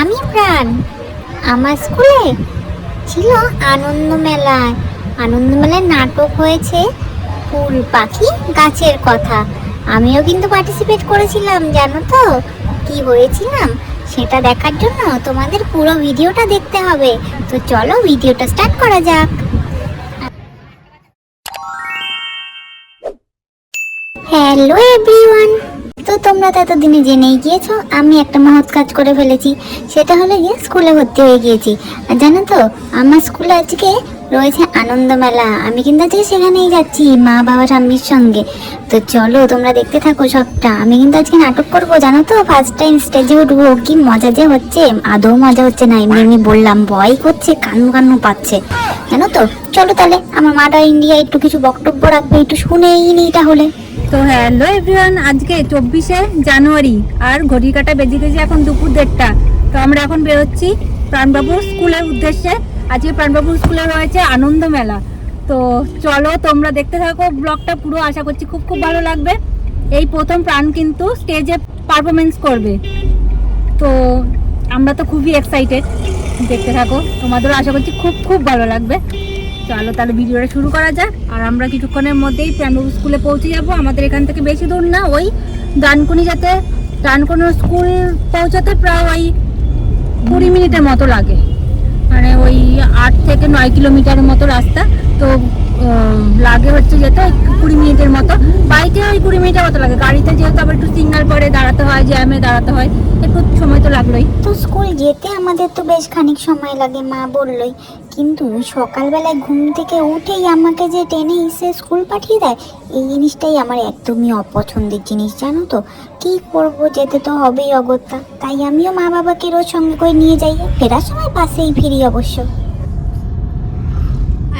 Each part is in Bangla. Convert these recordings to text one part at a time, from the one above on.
আমি প্রাণ। আমার স্কুলে ছিল আনন্দ মেলায় আনন্দ মেলায় নাটক হয়েছে ফুল, পাখি, গাছের কথা। আমিও কিন্তু পার্টিসিপেট করেছিলাম, জানো তো? কি হয়েছিলাম সেটা দেখার জন্য তোমাদের পুরো ভিডিওটা দেখতে হবে। তো চলো ভিডিওটা স্টার্ট করা যাক। হ্যালো এভরিওয়ান তো তোমরা তো এতদিনে জেনেই গিয়েছো, আমি একটা মহৎ কাজ করে ফেলেছি। সেটা হলো গিয়ে স্কুলে ভর্তি হয়ে গিয়েছি। আর জানো তো, আমার স্কুলে আজকে রয়েছে আনন্দ মেলা। আমি কিন্তু আজকে সেখানেই যাচ্ছি, মা বাবা স্বামীর সঙ্গে। তো চলো, তোমরা দেখতে থাকো সবটা। আমি কিন্তু আজকে নাটক করব, জানো তো? ফার্স্ট টাইম স্টেজে উঠবো। কি মজা যে হচ্ছে, আদৌ মজা হচ্ছে না। এমনি এমনি বললাম, ভয় করছে, কান্নু কান্নু পাচ্ছে। জানো তো? চলো তাহলে, আমার মাটা ইন্ডিয়া একটু কিছু বক্তব্য রাখবে, একটু শুনেই নি তাহলে। তো হ্যালো এভরিওয়ান, আজকে চব্বিশে জানুয়ারি আর ঘড়ি কাটা বেজে গেছে এখন দুপুর দেড়টা। তো আমরা এখন বেরোচ্ছি প্রাণবাবুর স্কুলের উদ্দেশ্যে। আজকে প্রাণবাবুর স্কুলে রয়েছে আনন্দ মেলা। তো চলো তোমরা দেখতে থাকো, ব্লগটা পুরো আশা করছি খুব খুব ভালো লাগবে। এই প্রথম প্রাণ কিন্তু স্টেজে পারফরমেন্স করবে। তো আমরা তো খুবই এক্সাইটেড দেখতে থাকো, তোমাদেরও আশা করছি খুব খুব ভালো লাগবে। চলো তাহলে ভিডিওটা শুরু করা যাক। আর আমরা কিছুক্ষণের মধ্যেই প্রাণবাবু স্কুলে পৌঁছে যাব। আমাদের এখান থেকে বেশি দূর না, ওই ডানকুনি যাতে, ডানকুনি স্কুল পৌঁছাতে প্রায় ওই কুড়ি মিনিটের মতো লাগে। মানে ওই আট থেকে নয় কিলোমিটারের মতো রাস্তা। তো লাগে হচ্ছে যেতে কুড়ি মিনিটের মতো। বাইকে ওই কুড়ি মিনিটের মতো লাগে। গাড়িতে যেহেতু আবার একটু সিগন্যাল পরে দাঁড়াতে হয় জ্যামে দাঁড়াতে হয়, একটু সময় লাগলোই। তো স্কুল যেতে আমাদের তো বেশ খানিক সময় লাগে মা বললই। কিন্তু সকালবেলায় ঘুম থেকে উঠেই আমাকে যে টেনে এসে স্কুল পাঠিয়ে দেয় এই জিনিসটাই আমার একদমই অপছন্দের জিনিস জানো তো। কি করব যেতে তো হবেই অগত্যা। তাই আমিও মা বাবাকে রোজ সঙ্গে করে নিয়ে যাই ফেরার সময় পাশেই ফিরি অবশ্য।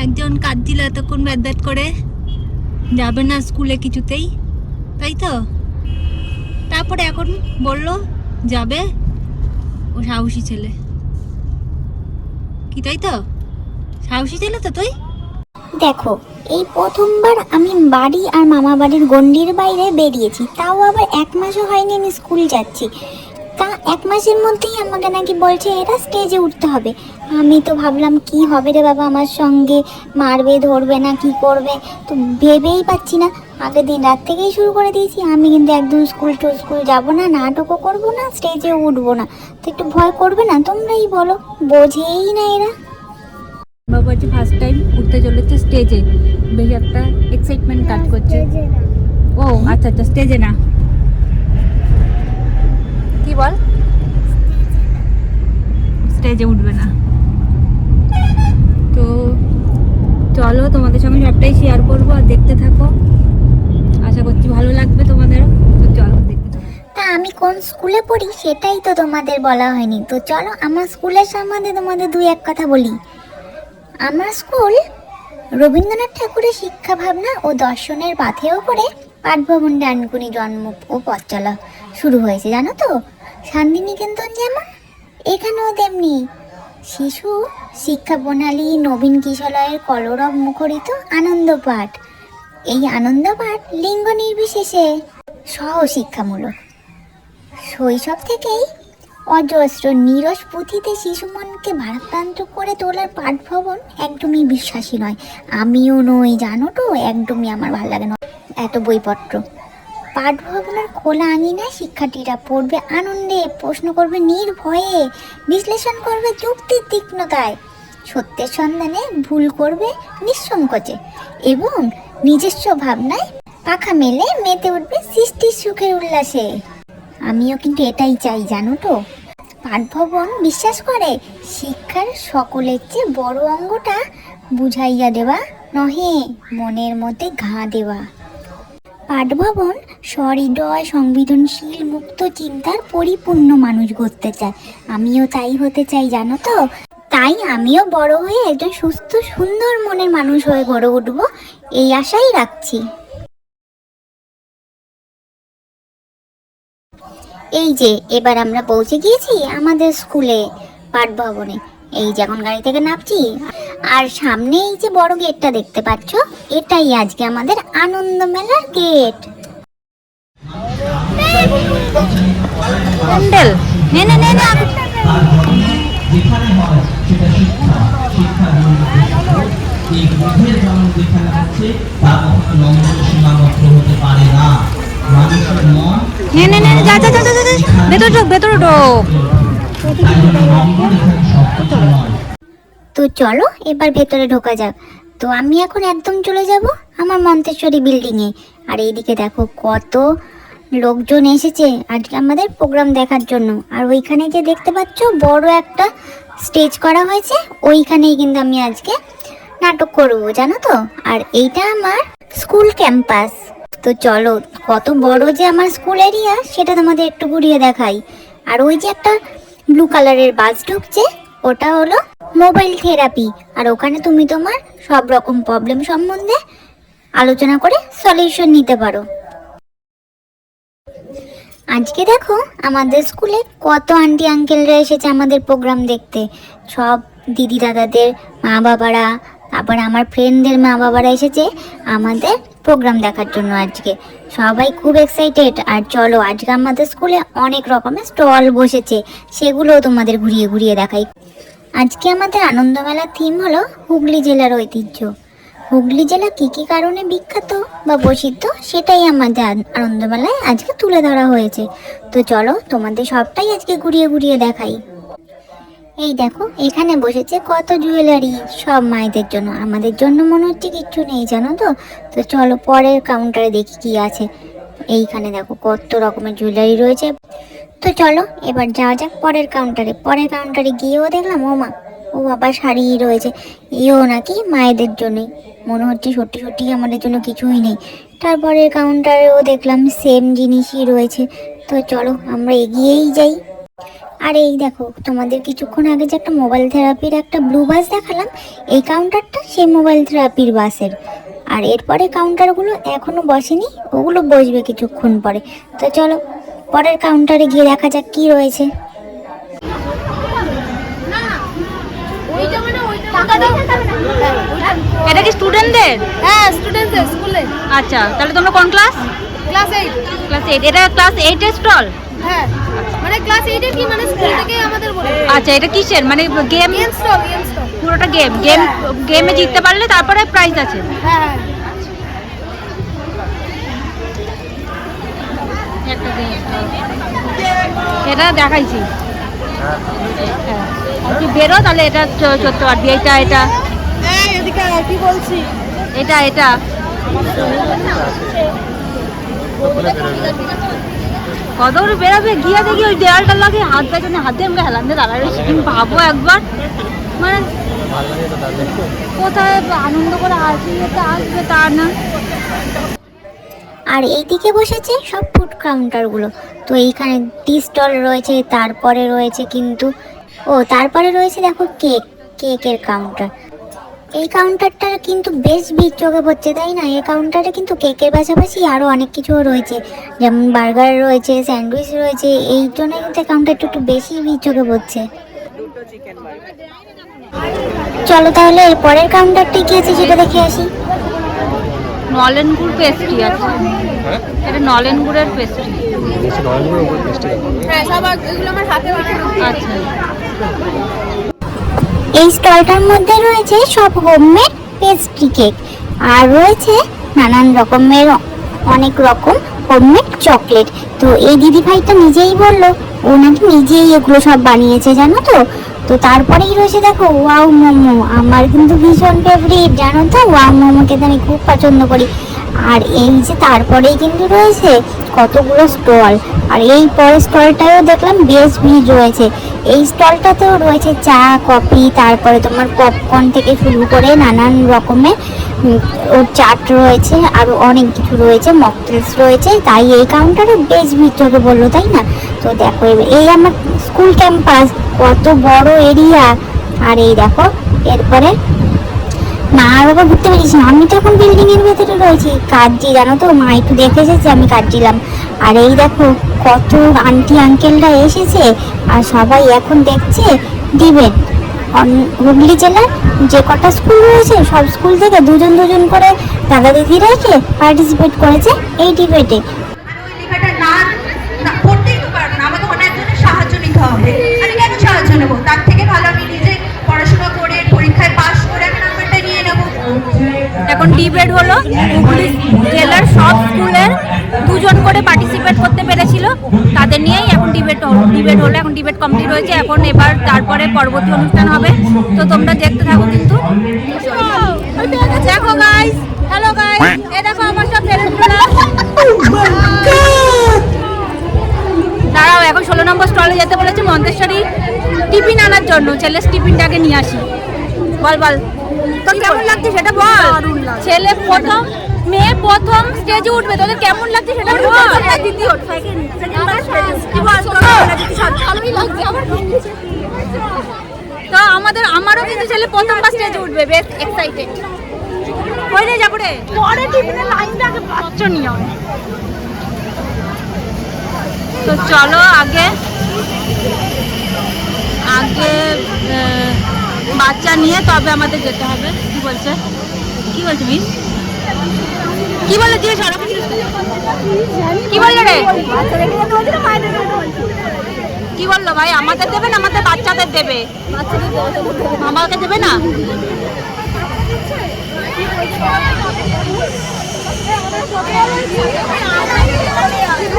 একজন কাঁদছিল এতক্ষণ ব্যাদ ব্যাদ করে। যাবে না স্কুলে কিছুতেই তাই তো? তারপরে এখন বলল যাবে। ও সাহসী ছেলে। কি তাই তো? সাহসী ছেলে তো তুই? দেখো, এই প্রথমবার আমি বাড়ি আর মামা বাড়ির গন্ডির বাইরে বেরিয়েছি, তাও আবার এক মাসও হয়নি আমি স্কুল যাচ্ছি। তা এক মাসের মধ্যেই আমাকে নাকি বলছে এরা স্টেজে উঠতে হবে। আমি তো ভাবলাম কি হবে রে বাবা আমার সঙ্গে মারবে ধরবে না কি করবে? তো ভেবেই পাচ্ছি না। আগের দিন রাত থেকেই শুরু করে দিয়েছি। আমি কিন্তু একদম স্কুল টু স্কুল যাব না নাটকও করব না স্টেজে উঠবো না। তো একটু ভয় করবে না তোমরাই বলো। বোঝেই না এরা। বাবু আজ ফার্স্ট টাইম উঠতে চলেছে স্টেজে বেশ একটা এক্সাইটমেন্ট কাজ করছে। ও আচ্ছা আচ্ছা স্টেজে না। কি বল? স্টেজে উঠবে না। তো চলো তোমাদের সঙ্গে সবটাই শেয়ার করব আর দেখতে থাকো। আশা করছি ভালো লাগবে তোমাদের। তো চলো দেখতে থাকো। তা আমি কোন স্কুলে পড়ি সেটাই তো তোমাদের বলা হয়নি। তো চলো আমার স্কুলের সম্বন্ধে তোমাদের দুই এক কথা বলি। আমার স্কুল রবীন্দ্রনাথ ঠাকুরের শিক্ষা ভাবনা ও দর্শনের পাথেও করে পাঠভবন ডানকুনি জন্ম ও পথ চলা শুরু হয়েছে জানো তো? শান্তিনিকেতন যেমন, এখানেও তেমনি। শিশু, শিক্ষা প্রণালী, নবীন কিশলয়ের কলরব মুখরিত আনন্দ পাঠ। এই আনন্দ পাঠ লিঙ্গ নির্বিশেষে সহ শিক্ষামূলক শৈশব থেকেই অজস্র নিরস পুঁথিতে শিশু মনকে ভারাক্রান্ত করে তোলার পাঠভবন একদমই বিশ্বাসী নয়। আমিও নই, জানো তো, একদমই আমার ভালো লাগে না। এত বইপত্র। পাঠভবনের খোলা আঙিনায় শিক্ষার্থীরা পড়বে আনন্দে, প্রশ্ন করবে নির্ভয়ে, বিশ্লেষণ করবে যুক্তির তীক্ষ্ণতায়, সত্যের সন্ধানে ভুল করবে নিঃসংকোচে এবং নিজস্ব ভাবনায় পাখা মেলে মেতে উঠবে সৃষ্টির সুখের উল্লাসে। আমিও কিন্তু এটাই চাই, জানো তো? পাঠভবন বিশ্বাস করে, শিক্ষার সকলের চেয়ে বড় অঙ্গটা বুঝাইয়া দেওয়া, নহে মনের মধ্যে ঘা দেওয়া। পাঠভবন সহৃদয়, সংবেদনশীল, মুক্ত চিন্তার পরিপূর্ণ মানুষ গড়তে চায়। আমিও তাই হতে চাই, জানো তো? তাই আমিও বড় হয়ে একজন সুস্থ, সুন্দর মনের মানুষ হয়ে গড়ে উঠবো, এই আশাই রাখছি। এই যে, এবার আমরা পৌঁছে গিয়েছি আমাদের স্কুলে পাঠভবনে। এই যে এখন গাড়ি থেকে নামছি, আর সামনে এই যে বড় গেটটা দেখতে পাচ্ছ, এটাই আজকে আমাদের আনন্দ মেলার গেট। নে নে নে। ভেতরে ঢোক ভেতরে ঢোক। তো চলো, এবার ভেতরে ঢোকা যাক। তো আমি এখন একদম চলে যাব আমার মন্তেশ্বরী বিল্ডিংয়ে আর এইদিকে দেখো কত লোকজন এসেছে আজকে আমাদের প্রোগ্রাম দেখার জন্য। আর ওইখানে যে দেখতে পাচ্ছ, বড় একটা স্টেজ করা হয়েছে, ওইখানেই কিন্তু আমি আজকে নাটক করব, জানো তো? আর এইটা আমার স্কুল ক্যাম্পাস তো চলো, কত বড় যে আমার স্কুল এরিয়া সেটা তোমাদের একটু ঘুরিয়ে দেখাই। আর ওই যে একটা ব্লু কালারের বাস ঢুকছে, ওটা হলো মোবাইল থেরাপি। আর ওখানে তুমি তোমার সব রকম প্রবলেম সম্বন্ধে আলোচনা করে সলিউশন নিতে পারো। আজকে দেখো আমাদের স্কুলে কত আন্টি আঙ্কেলরা এসেছে আমাদের প্রোগ্রাম দেখতে। সব দিদি দাদাদের মা বাবারা আবার আমার ফ্রেন্ডদের মা বাবারা এসেছে আমাদের প্রোগ্রাম দেখার জন্য আজকে। সবাই খুব এক্সাইটেড আর চলো, আজকে আমাদের স্কুলে অনেক রকমের স্টল বসেছে, সেগুলোও তোমাদের ঘুরিয়ে ঘুরিয়ে দেখাই। আজকে আমাদের আনন্দমেলার থিম হলো হুগলি জেলার ঐতিহ্য। হুগলি জেলা কী কী কারণে বিখ্যাত বা প্রসিদ্ধ, সেটাই আমাদের আনন্দমেলায় আজকে তুলে ধরা হয়েছে। তো চলো, তোমাদের সবটাই আজকে ঘুরিয়ে ঘুরিয়ে দেখাই। এই দেখো, এখানে বসেছে কত জুয়েলারি সব মায়েদের জন্য। আমাদের জন্য মনে হচ্ছে কিচ্ছু নেই, জানো তো? তো চলো পরের কাউন্টারে দেখি কি আছে। এইখানে দেখো কত রকমের জুয়েলারি রয়েছে। তো চলো, এবার যাওয়া যাক পরের কাউন্টারে পরের কাউন্টারে গিয়েও দেখলাম, ও মা, ও বাবা শাড়ি রয়েছে। ইও নাকি মায়েদের জন্যই মনে হচ্ছে সত্যি সত্যি আমাদের জন্য কিছুই নেই। তারপরের কাউন্টারেও দেখলাম সেম জিনিসই রয়েছে। তো চলো, আমরা এগিয়েই যাই। আর এই দেখো তোমাদের কিছুক্ষণ আগে যে একটা মোবাইল থেরাপির একটা ব্লু বাস দেখালাম এই কাউন্টারটা সেই মোবাইল থেরাপির বাসের আর এরপরে কাউন্টারগুলো এখনও বসেনি ওগুলো বসবে কিছুক্ষণ পরে। তো চলো পরের কাউন্টারে গিয়ে দেখা যাক কি রয়েছে। এটা কি স্টুডেন্টদের হ্যাঁ স্টুডেন্টদের স্কুলে আচ্ছা তাহলে তোমরা কোন class class eight class eight এটা ক্লাস এইটের স্টল হ্যাঁ। মানে ক্লাস এইটে কি মানে স্কুল থেকে আমাদের বলে। আচ্ছা এটা কিসের? মানে game game stop game stop পুরোটা গেম গেম গেমে জিততে পারলে তারপরে প্রাইজ আছে। হ্যাঁ। এটা দেখাইছি। হ্যাঁ। তুই বেরো তাহলে এটা চড়তে পারবি এটা এটা। কি বলছি? এটা এটা। কত করে বেরোবে গিয়ে দেখি ওই দেয়ালটা লাগে হাত পেছনে হাতে আমরা হেলান দিয়ে দাঁড়ায় রয়েছি। তুমি ভাবো একবার মানে কোথায় আনন্দ করে আসবে তা আসবে, তা না। আর এইদিকে বসেছে সব ফুড কাউন্টারগুলো তো এইখানে টি স্টল রয়েছে, তারপরে রয়েছে কিন্তু, ও, তারপরে রয়েছে দেখো কেক কেকের কাউন্টার এই কাউন্টারটা কিন্তু বেশ ভিড় চোখে পড়ছে তাই না? এই কাউন্টারে কিন্তু কেকের পাশাপাশি আরও অনেক কিছুও রয়েছে। যেমন বার্গার রয়েছে স্যান্ডউইচ রয়েছে এই জন্য কিন্তু কাউন্টারটা একটু বেশি ভিড় চোখে পড়ছে। চলো তাহলে এর পরের কাউন্টারটি কি আছে সেটা দেখে আসি। নলেন গুড় পেস্ট্রি আছে এটা নলেন গুড়ের পেস্ট্রি হ্যাঁ এগুলো আমার হাতে বানানো। আচ্ছা। এই স্টলটার মধ্যে রয়েছে সব হোমমেড পেস্ট্রি কেক আর রয়েছে নানান রকমের অনেক রকম হোমমেড চকলেট তো এই দিদি ভাইটা নিজেই বলল, ও নাকি নিজেই এগুলো সব বানিয়েছে, জানো তো? তো তারপরেই রয়েছে দেখো, ওয়াও মোমো। আমার কিন্তু ভীষণ ফেভারিট জানো তো? ওয়াও মোমো খেতে আমি খুব পছন্দ করি। আর এই যে তারপরেই কিন্তু রয়েছে কতগুলো স্টল। আর এই পরের স্টলটাও দেখলাম বেশ ভিড় রয়েছে। এই স্টলটাতেও রয়েছে চা, কফি, তারপরে তোমার পপকর্ন থেকে শুরু করে নানান রকমের ওর চাট রয়েছে আরও অনেক কিছু রয়েছে মকটেলস রয়েছে। তাই এই কাউন্টারে বেশ ভিড় চোখে বলল তাই না? তো দেখো এই আমার স্কুল ক্যাম্পাস কত বড় এরিয়া আর এই দেখো, এরপরে মা আর বাবা ঘুরতে পেরেছি আমি তো এখন বিল্ডিং এর ভেতরে রয়েছি। কাটছি জানো তো? মা একটু দেখে এসেছে, আমি কাটছিলাম আর এই দেখো, কত আন্টি আঙ্কেলরা এসেছে, আর সবাই এখন দেখছে অন- হুগলি জেলার যে কটা স্কুল রয়েছে, সব স্কুল থেকে দুজন দুজন করে দাদা দিদিরা এসে পার্টিসিপেট করেছে এই ডিবেটে ডিবেট হলো জেলার সব স্কুলের দুজন করে পার্টিসিপেট করতে পেরেছিল। তাদের নিয়েই এখন ডিবেট ডিবেট হলো এখন ডিবেট কমপ্লিট হয়েছে। এখন এবার তারপরে পরবর্তী অনুষ্ঠান হবে। তো তোমরা দেখতে থাকো কিন্তু। দেখো গাইস হ্যালো গাইস এ দেখো আমার সব দাঁড়াও, এখন ষোলো নম্বর স্টলে যেতে বলেছে মন্তেশ্বরী। টিফিন আনার জন্য ছেলে টিফিনটাকে নিয়ে আসি। বল বল। তো কেমন লাগছে সেটা বল। ছেলে প্রথম মেয়ে প্রথম স্টেজে উঠবে তোদের কেমন লাগছে সেটা বল। দ্বিতীয়। তো আমাদের আমারও কিন্তু ছেলে প্রথমবার স্টেজে উঠবে বেশ এক্সাইটেড কই রে যাব রে পরে টিফিনে লাইনটাকে বাচ্চা নিয়ে তো চলো আগে আগে বাচ্চা নিয়ে তবে আমাদের যেতে হবে। কি বলছে? কি বলছে মিস? কি বলে জিজ্ঞেস করো কি বলল রে? কি বলল ভাই? আমাদের দেবে না? আমাদের বাচ্চাদের দেবে। আমাকে দেবে না?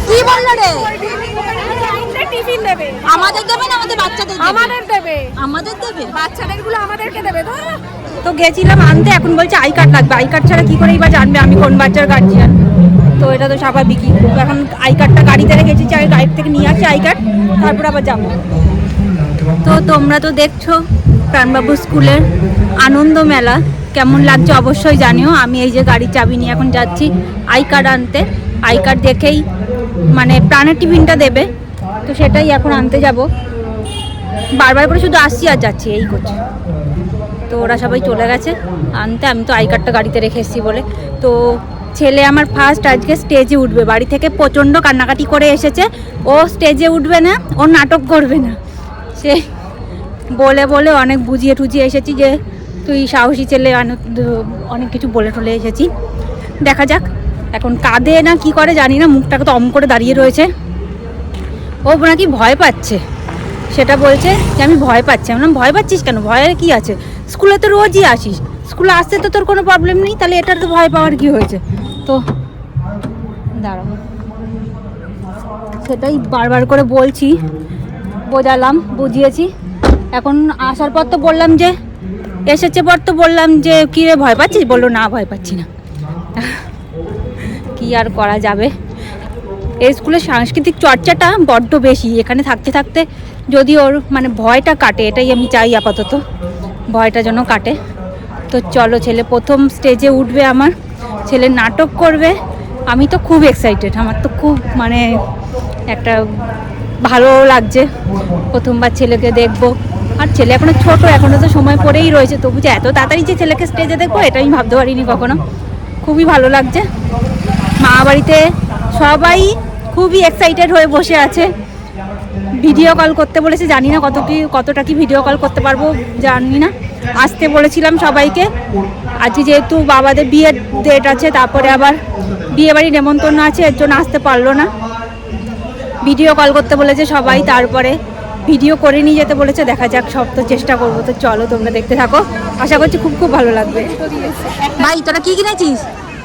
কি বলল রে? টিফিন দেবে? আমাদের দেবে না আমাদের বাচ্চাদের আমাদের দেবে। আমাদের দেবে? বাচ্চাদেরগুলো আমাদেরকে দেবে তো তো গেছিলাম আনতে এখন বলছে আই কার্ড লাগবে। আই কার্ড ছাড়া কি করেই বা জানবে? আমি কোন বাচ্চার গার্জিয়ান তো এটা তো স্বাভাবিকই। এখন আই কার্ডটা গাড়িতে রেখেছি চাই গাড়ি থেকে নিয়ে আসছি আই কার্ড তারপর আবার যাব। তো তোমরা তো দেখছ প্রাণবাবু স্কুলের আনন্দ মেলা। কেমন লাগছে অবশ্যই জানিও। আমি এই যে গাড়ির চাবি নিয়ে এখন যাচ্ছি আই কার্ড আনতে। আই কার্ড দেখেই মানে প্রাণের টিফিনটা দেবে। তো সেটাই এখন আনতে যাব। বারবার করে শুধু আসছি আর যাচ্ছি, এই করছে। তো ওরা সবাই চলে গেছে। আনতে আমি তো আই কার্ডটা গাড়িতে রেখে এসেছি বলে। তো ছেলে আমার ফার্স্ট আজকে স্টেজে উঠবে। বাড়ি থেকে প্রচণ্ড কান্নাকাটি করে এসেছে। ও স্টেজে উঠবে না, ও নাটক করবে না। সে বলে বলে অনেক বুঝিয়ে টুজিয়ে এসেছি যে, তুই সাহসী ছেলে অনেক অনেক কিছু বলে টলে এসেছি। দেখা যাক, এখন কাঁদে না কি করে জানি না, মুখটাকে তো অম করে দাঁড়িয়ে রয়েছে। ও নাকি ভয় পাচ্ছে। সেটা বলছে যে আমি ভয় পাচ্ছি। আমি ভয় পাচ্ছিস কেন? ভয়ের কি আছে? স্কুলে তো রোজই আসিস। স্কুলে আসতে তো তোর কোনো প্রবলেম নেই, তাহলে এটার তো ভয় পাওয়ার কি হয়েছে? তো দাঁড়াও সেটাই বারবার করে বলছি, বোঝালাম, বুঝিয়েছি। এখন আসার পর তো বললাম যে, এসেছে পর তো বললাম যে, কী রে, ভয় পাচ্ছিস? বলল, না, ভয় পাচ্ছি না। কি আর করা যাবে? এই স্কুলের সাংস্কৃতিক চর্চাটা বড্ড বেশি। এখানে থাকতে থাকতে যদি ওর মানে ভয়টা কাটে, এটাই আমি চাই আপাতত। ভয়টা যেন কাটে। তো চলো ছেলে, প্রথম স্টেজে উঠবে আমার। ছেলে নাটক করবে। আমি তো খুব এক্সাইটেড আমার তো খুব মানে একটা ভালো লাগছে। প্রথমবার ছেলেকে দেখব। আর ছেলে এখনও ছোট, এখনও তো সময় পড়েই রয়েছে। তবু যে এত তাড়াতাড়ি যে ছেলেকে স্টেজে দেখব এটা আমি ভাবতে পারিনি কখনো। খুবই ভালো লাগছে। মা বাড়িতে সবাই খুবই এক্সাইটেড হয়ে বসে আছে। ভিডিও কল করতে বলেছে জানি না কত কি কতটা কি ভিডিও কল করতে পারব জানি না। আসতে বলেছিলাম সবাইকে। আজকে যেহেতু বাবাদের বিয়ের ডেট আছে তারপরে আবার বিয়ে বাড়ি নেমন্তন্ন আছে এর জন্য আসতে পারল না। ভিডিও কল করতে বলেছে সবাই তারপরে ভিডিও করে নিয়ে যেতে বলেছে দেখা যাক সব তো চেষ্টা করব। তো চলো তোমরা দেখতে থাকো। আশা করছি খুব খুব ভালো লাগবে। ভাই তোরা কি কিনেছিস?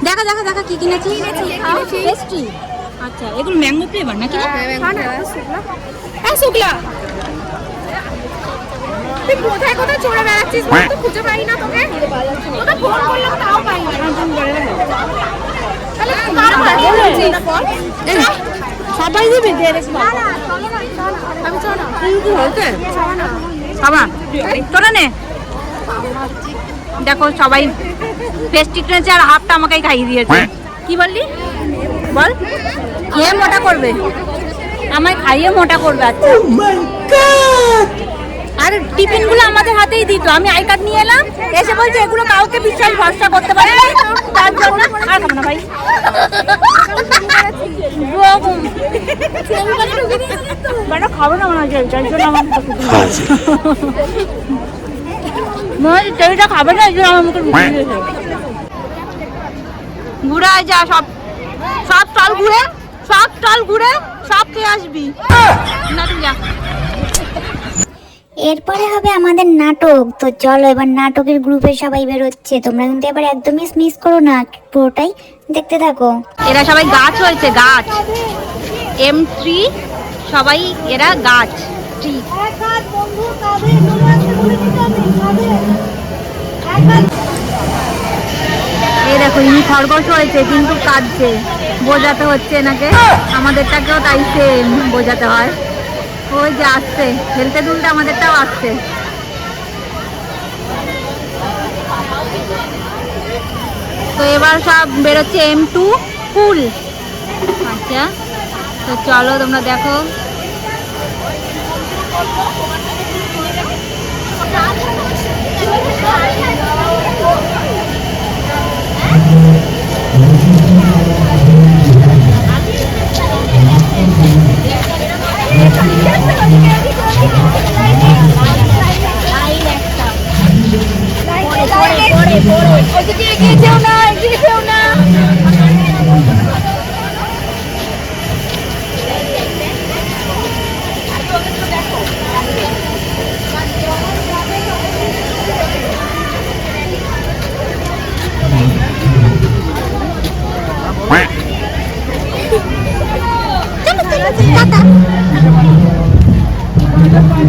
দেখা দেখা দেখা কি কিনেছিস? পেস্ট্রি আচ্ছা এগুলো ম্যাঙ্গো ফ্লেভার নাকি? হ্যাঁ শুক্লা তুই কোথায় কোথায় চড়ে বেড়াচ্ছিস? তো খুঁজে পাই না তোকে। তোকে ফোন করলাম তাও পাই না। তাহলে কার বাড়ি বলছিস সবাই দিবে? আমি চল না। তোরা নে। দেখো সবাই পেস্ট্রি কিনেছে আর হাফটা আমাকেই খাইয়ে দিয়েছে। কি বললি? বল। খেয়ে মোটা করবে? আমায় খাইয়ে মোটা করবে আচ্ছা। আর টিফিনগুলো আমাদের হাতেই দিত। আমি আই কার্ড নিয়ে এলাম এসে বলছে এগুলো কাউকে বিশ্বাস ভরসা করতে পারে না। তার জন্য আর খাব না ভাই। ওরকম। খাব না মনে হচ্ছে তাই জন্য আমার মনে খাবে না এই জন্য আমার মুখে ঘুরে যা সব সব স্টল ঘুরে সব ঘুরে সব খেয়ে আসবি। না তুই যা। এরপরে হবে আমাদের নাটক। তো চলো এবার নাটকের গ্রুপে সবাই বেরোচ্ছে। তোমরা কিন্তু এবার একদমই মিস করো না পুরোটাই দেখতে থাকো। এরা সবাই গাছ হয়েছে গাছ। এম থ্রি সবাই এরা গাছ। ট্রি এই দেখো ইনি খরগোশ হয়েছে কিন্তু কাঁদছে। বোঝাতে হচ্ছে এনাকে। আমাদেরটাকেও তাই সেম বোঝাতে হয়। ওই যে আসছে। খেলতে দুলতে আমাদেরটাও আসছে। তো এবার সব বেরোচ্ছে এম টু ফুল আচ্ছা তো চলো তোমরা দেখো। গাছ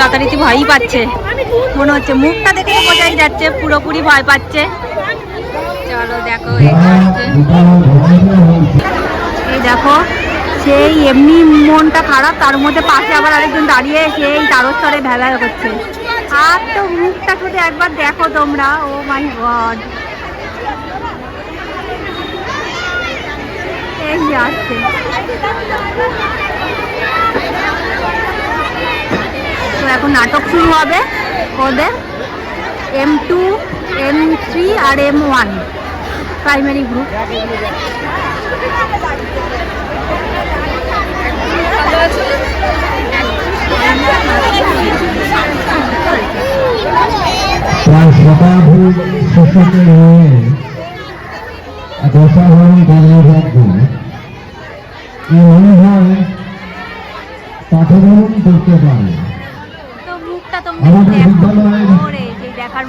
যথারীতি ভয়ই পাচ্ছে। মনে হচ্ছে মুখটা দেখে বোঝাই যাচ্ছে, পুরোপুরি ভয় পাচ্ছে। চলো দেখো, এই দেখো, সেই এমনি মনটা খারাপ, তার মধ্যে পাশে আবার আরেকজন দাঁড়িয়ে, সেই তারস্বরে ভেলা করছে। আর তো মুখটা শুধু একবার দেখো তোমরা, ও মাই গড। এই আসছে। এখন নাটক শুরু হবে ওদের এম টু এম থ্রি আর এম ওয়ান প্রাইমারি গ্রুপ পাঠভ্রমণ করতে পারে। তোমরা দেখার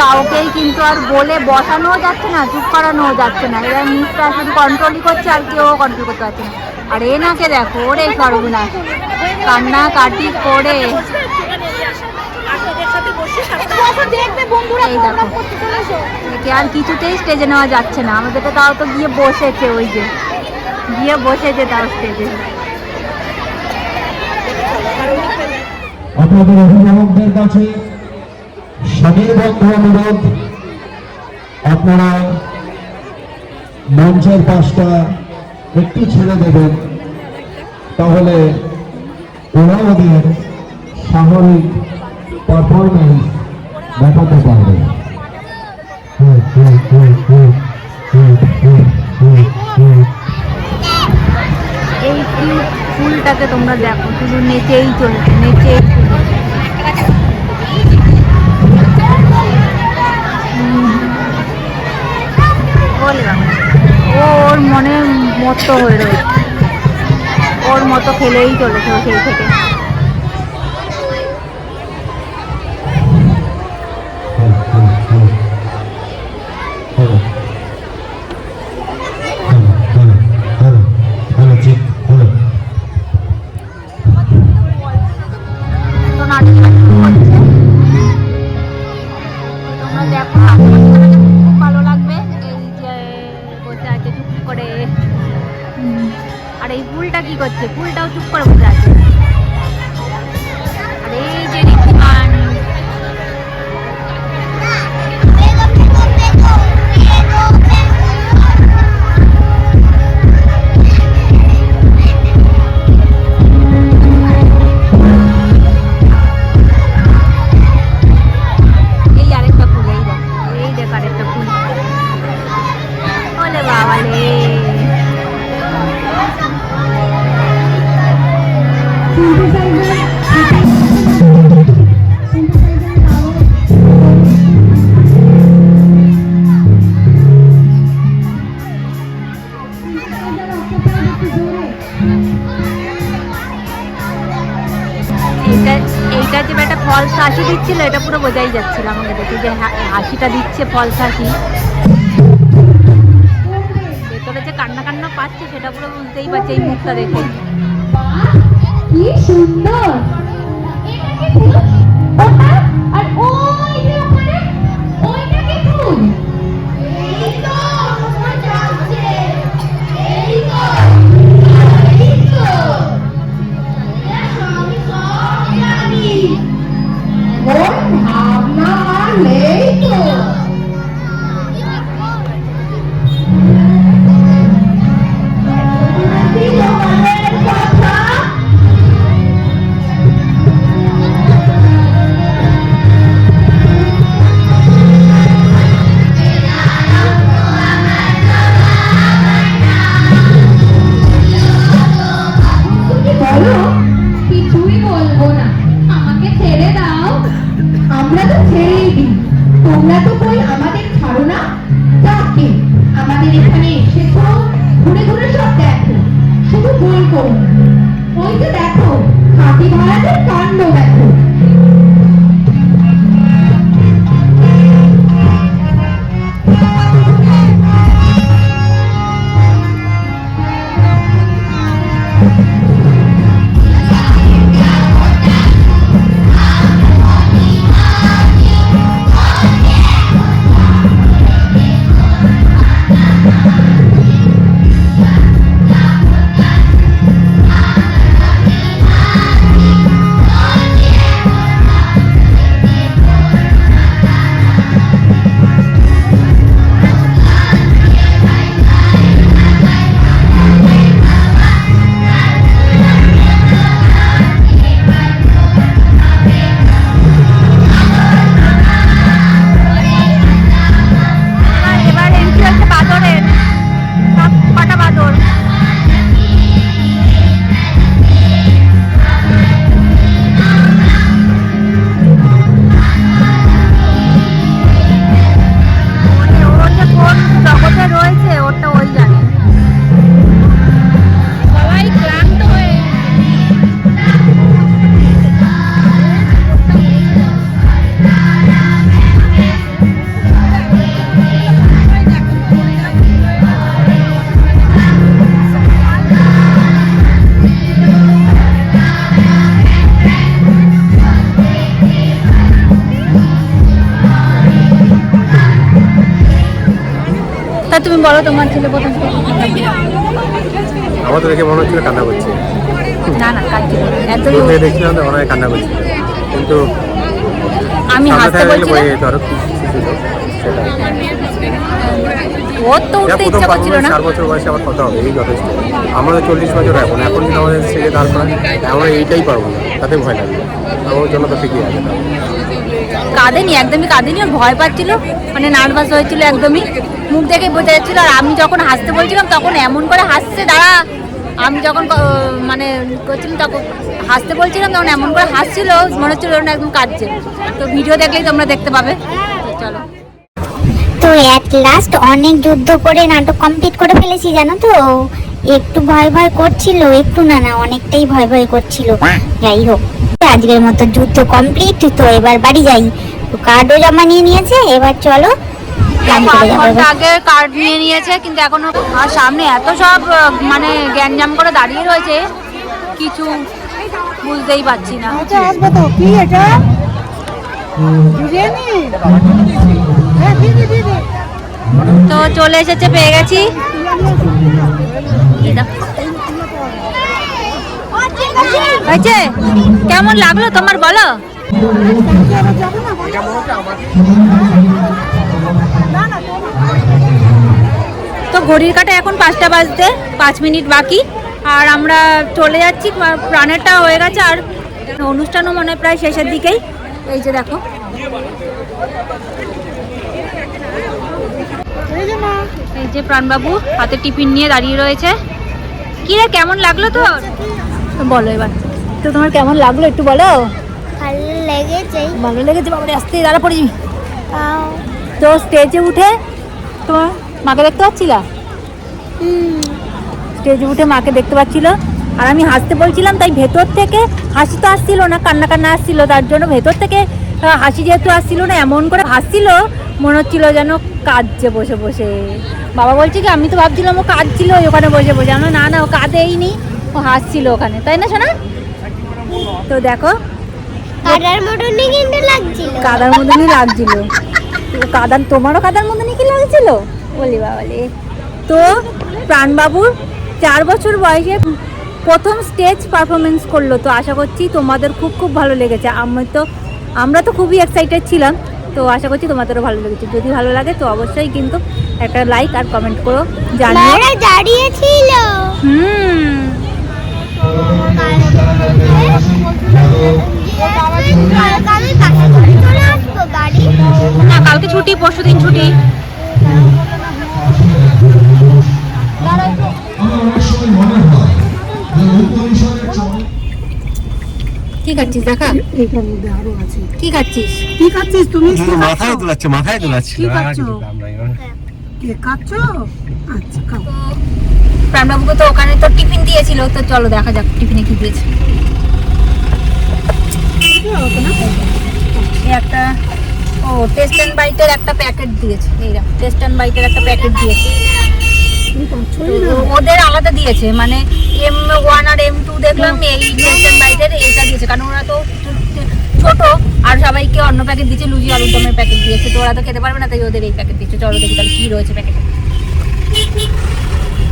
কাউকেই কিন্তু আর বলে বসানোও যাচ্ছে না চুপ করানোও যাচ্ছে না। এরা মুখটা শুধু কন্ট্রোলই করছে আর কেউ কন্ট্রোল করতে পারছে না। আর এ নাকে দেখো ওরে সর্বনাশ। কান্না কাটি করে। আর কিছুতেই স্টেজে নেওয়া যাচ্ছে না। আমাদেরকে তাও তো গিয়ে বসেছে ওই যে। গিয়ে বসেছে তাও স্টেজে আপনাদের অভিভাবকদের কাছে স্বনির্বদ্ধ অনুরোধ আপনারা মঞ্চের পাশটা একটু ছেড়ে দেবেন, তাহলে ওরা ওদের স্বাভাবিক পারফরমেন্স দেখাতে পারবে এই ফুল ফুলটাকে তোমরা দেখো, শুধু নেচেই চলছে, নেচেই ও ওর মনে মতো হয়ে রয়েছে। ওর মতো খেলেই চলেছে সেই থেকে। দিচ্ছিল, এটা পুরো বোঝাই যাচ্ছিল আমাকে দেখে যে হা- হাসিটা দিচ্ছে ফলস হাসি। ভেতরে যে কান্না কান্না পাচ্ছে, সেটা পুরো বুঝতেই পারছে এই মুখটা দেখে। কি সুন্দর। ফুল আর ওই আমাদের এখানে এসেছ ঘুরে ঘুরে সব দেখো শুধু ভুল করো না। ওই তো দেখো, হাতি ভাড়াদের কাণ্ড দেখো তা তুমি বলো তোমার ছেলে প্রথম? আমার তো দেখে মনে হচ্ছিল কান্না করছে। না না এতই দেখছিলাম তো মনে হয় কান্না করছে। কিন্তু আমি হাসতে বলছিলাম। ওর তো উঠতে ইচ্ছা করছিল না। চার বছর বয়সে আমার কথা হবে এই যথেষ্ট। আমাদের চল্লিশ বছর এখন এখন যদি আমাদের ছেলে করায় আমরা এইটাই পারব না তাতে ভয় লাগবে আমার জন্য তো ঠিকই আছে। কাঁদেনি, একদমই কাঁদেনি। ওর ভয় পাচ্ছিল মানে নার্ভাস হয়েছিল একদমই। মুখ দেখে বোঝা যাচ্ছিল, আর আমি যখন হাসতে বলছিলাম, তখন এমন করে হাসছে, দাঁড়া। আমি যখন মানে করছিলাম, তখন হাসতে বলছিলাম, তখন এমন করে হাসছিল, মনে হচ্ছিল ওর একদম কাঁদছে। তো ভিডিও দেখলেই তোমরা দেখতে পাবে। চলো। তো অ্যাট লাস্ট অনেক যুদ্ধ করে নাটক কমপ্লিট করে ফেলেছি, জানো তো? একটু ভয় ভয় করছিল একটু না না অনেকটাই ভয় ভয় করছিল। যাই হোক আজকের মতো যুদ্ধ কমপ্লিট তো এবার বাড়ি যাই। তো কার্ডও জমা নিয়ে নিয়েছে এবার চলো। আগে কার্ড নিয়ে নিয়েছে কিন্তু এখনও আর সামনে এত সব মানে গ্যাঞ্জাম করে দাঁড়িয়ে রয়েছে কিছু বুঝতেই পারছি না। তো চলে এসেছে পেয়ে গেছি। কেমন লাগল তোমার, বলো? তো ঘড়ির কাটা এখন পাঁচটা বাজতে, পাঁচ মিনিট বাকি। আর আমরা চলে যাচ্ছি প্রাণেরটা হয়ে গেছে, আর অনুষ্ঠানও মনে প্রায় শেষের দিকেই। এই যে দেখো। এই যে প্রাণবাবু, হাতে টিফিন নিয়ে দাঁড়িয়ে রয়েছে। কি রে কেমন লাগল তোর? বলো এবার। তো তোমার কেমন লাগল একটু বলো? ভালো লেগেছে। ভালো লেগেছে বাবারে আসতে দাঁড়া পড়ি তো স্টেজে উঠে তোমার মাকে দেখতে পাচ্ছিলা? স্টেজে উঠে মাকে দেখতে পাচ্ছিল। আর আমি হাসতে বলছিলাম তাই ভেতর থেকে হাসি তো আসছিল না কান্না কান্না আসছিল তার জন্য ভেতর থেকে হাসি যেহেতু আসছিল না এমন করে হাসছিল মনে হচ্ছিল যেন কাঁদছে বসে বসে। বাবা বলছে কি আমি তো ভাবছিলাম ও কাঁদছিল ওখানে বসে বসে। আমি বললাম, না না ও কাঁদেই নি ও হাসছিল ওখানে। তাই না শোনা তো দেখো মতনই কিন্তু লাগছিল। কাদার মতনই লাগছিল। কাদার তোমারও কাদার মতনই কি লাগছিল? বলি বাবালে তো প্রাণবাবুর চার বছর বয়সে প্রথম স্টেজ পারফরমেন্স করল। তো আশা করছি তোমাদের খুব খুব ভালো লেগেছে। আমি তো আমরা তো খুবই এক্সাইটেড ছিলাম। তো আশা করছি তোমাদেরও ভালো লেগেছে। যদি ভালো লাগে তো অবশ্যই কিন্তু একটা লাইক আর কমেন্ট করো জানিও। হুম গাড়ি না কালকে ছুটি পরশু দিন ছুটি। আমার কি খাচ্ছিস দেখা? কি খাচ্ছিস? কি খাচ্ছিস তুমি? মাথায় দোলাচ্ছে মাথায় দোলাচ্ছে। কি খাচ্ছো? কে খাচ্ছ? আচ্ছা খাও। প্রাণবাবুকে তো ওখানে তো টিফিন দিয়েছিল তো চলো দেখা যাক টিফিনে কি দিয়েছে। একটা ও টেস্ট অ্যান্ড বাইটের একটা প্যাকেট দিয়েছে এই টেস্ট অ্যান্ড বাইটের একটা প্যাকেট দিয়েছে। ওদের আলাদা দিয়েছে মানে এম ওয়ান আর এম টু দেখলাম এই অ্যান্ড বাইটের এইটা দিয়েছে কারণ ওরা তো ছোট আর সবাইকে অন্য প্যাকেট দিয়েছে লুচি আলুর দমের প্যাকেট দিয়েছে তো ওরা তো খেতে পারবে না তাই ওদের এই প্যাকেট দিয়েছে চলো দেখি তাহলে কি রয়েছে প্যাকেটে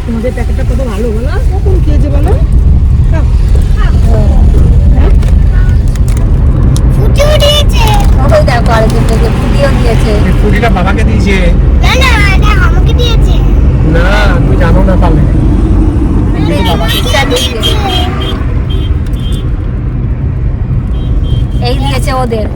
তোমাদের প্যাকেটটা কত ভালো বলো? কখন খেয়েছে বলো? দেখো আরেকজন ফুটিও দিয়েছে। কুড়িটা বাবাকে দিয়েছে। না না এটা আমাকে দিয়েছে। না তুই জানো না পারলে এই দিয়েছে ওদের।